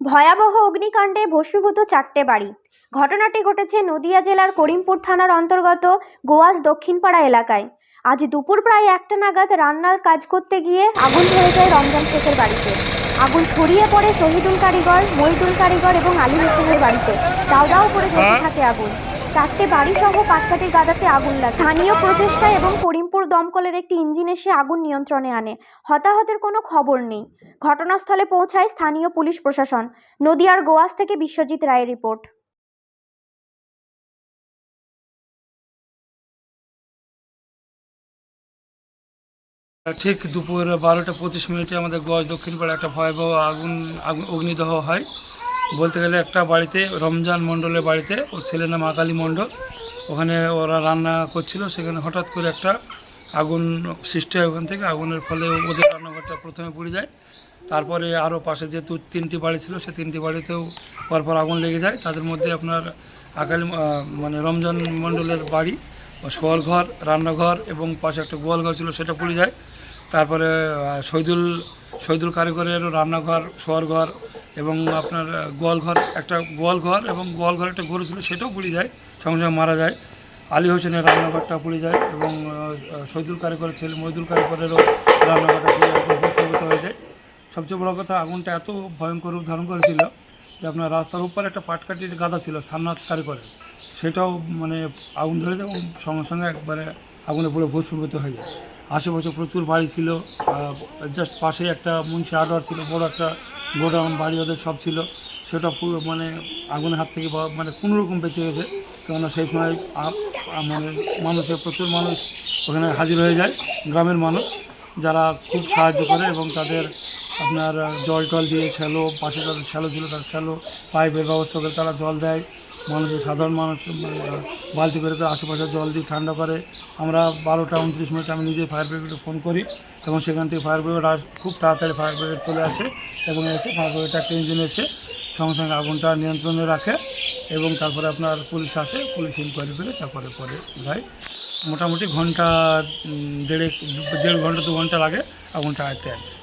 ভয়াবহ অগ্নিকাণ্ডে ভস্মীভূত চারটে বাড়ি। ঘটনাটি ঘটেছে নদিয়া জেলার করিমপুর থানার অন্তর্গত গোয়াস দক্ষিণপাড়া এলাকায়। আজ দুপুর প্রায় একটা নাগাদ রান্নার কাজ করতে গিয়ে আগুন ধরে যায় রমজান শেখের বাড়িতে। আগুন ছড়িয়ে পড়ে শহীদুল কারিগর মহিদুল কারিগর এবং আলী হোসেনের বাড়িতে। দাও দাও করে জ্বলতে থাকে আগুন। চারটে বাড়ি সহ পাটকাঠির গাদাতে আগুন লাগে। স্থানীয় প্রচেষ্টা এবং করিমপুর দমকলের একটি ইঞ্জিন এসে আগুন নিয়ন্ত্রণে আনে। হতাহতের কোনো খবর নেই। ঘটনাস্থলে পৌঁছায় স্থানীয় পুলিশ প্রশাসন। নদিয়ার গোয়াস থেকে বিশ্বজিৎ রায়ের রিপোর্ট। ঠিক দুপুর বারোটা পঁচিশ মিনিটে আমাদের গজ দক্ষিণ একটা ভয়াবহ আগুন আগুন, অগ্নিদহ হয়। বলতে গেলে একটা বাড়িতে, রমজান মণ্ডলের বাড়িতে, ওর ছেলের নাম আকালি মণ্ডল। ওখানে ওরা রান্না করছিল, সেখানে হঠাৎ করে একটা আগুন সৃষ্টি হয় ওখান থেকে। আগুনের ফলে ওদের রান্নাঘরটা প্রথমে পুড়ে যায়। তারপরে আরও পাশে যেহেতু তিনটি বাড়ি ছিল, সে তিনটি বাড়িতেও পরপর আগুন লেগে যায়। তাদের মধ্যে আপনার আকালি মানে রমজান মণ্ডলের বাড়ি শোয়ার ঘর রান্নাঘর এবং পাশে একটা গোয়াল ঘর ছিল, সেটা পুড়ে যায়। তারপরে শহীদুল শহীদুল কারিগরের রান্নাঘর শোয়ার ঘর এবং আপনার আহ, গোয়াল ঘর একটা গোয়াল ঘর এবং গোয়াল ঘর একটা গরু ছিল সেটাও পুড়ে যায় সঙ্গে সঙ্গে মারা যায়। আলী হোসেনের রান্নাঘরটা পুড়ে যায় এবং শহীদুল কারিগরের ছেলে মহিদুল কারিগরেরও রান্নাঘরটা পুড়ে ভস্মীভূত হয়ে যায়। সবচেয়ে বড় কথা আগুনটা এত ভয়ঙ্কর রূপ ধারণ করেছিল যে আপনার রাস্তার উপরে একটা পাটকাঠির গাদা ছিল সান্নাত কারিগরের। সেটাও মানে আগুন ধরে যায় এবং সঙ্গে সঙ্গে একবারে আগুনে পুরো ভস্মীভূত হয়ে যায়। আশেপাশে প্রচুর বাড়ি ছিল জাস্ট পাশে একটা মুন্সি আডর ছিল বড় একটা গোডাউন বাড়ি ওদের সব ছিল। সেটা পুরো মানে আগুনের হাত থেকে মানে কোনো রকম বেঁচে গেছে কেননা সেই সময় মানে মানুষের প্রচুর মানুষ ওখানে হাজির হয়ে যায় গ্রামের মানুষ যারা খুব সাহায্য করে এবং তাদের আপনার জল টল দিয়ে শ্যালো পাশে তাদের শ্যালো ছিল তার শ্যালো পাইপের ব্যবস্থা করে তারা জল দেয়। মানুষের সাধারণ মানুষ মানে, বালতি করে করে আশেপাশে জল দিয়ে ঠান্ডা করে। আমরা বারোটা উনত্রিশ মিনিট আমি নিজে ফায়ার ব্রিগেডে ফোন করি এবং সেখান থেকে ফায়ার ব্রিগেড খুব তাড়াতাড়ি ফায়ার ব্রিগেড চলে আসে এবং এসে ফায়ার ব্রিগেড একটা ইঞ্জিন এসে সঙ্গে সঙ্গে আগুনটা নিয়ন্ত্রণে রাখে এবং তারপরে আপনার পুলিশ আসে পুলিশ ইনকোয়ারি করে, তারপরে পরে যায়। মোটামুটি ঘণ্টা দেড়েক, দেড় ঘণ্টা, দু ঘণ্টা লাগে আগুনটা আয়ত্তে আসে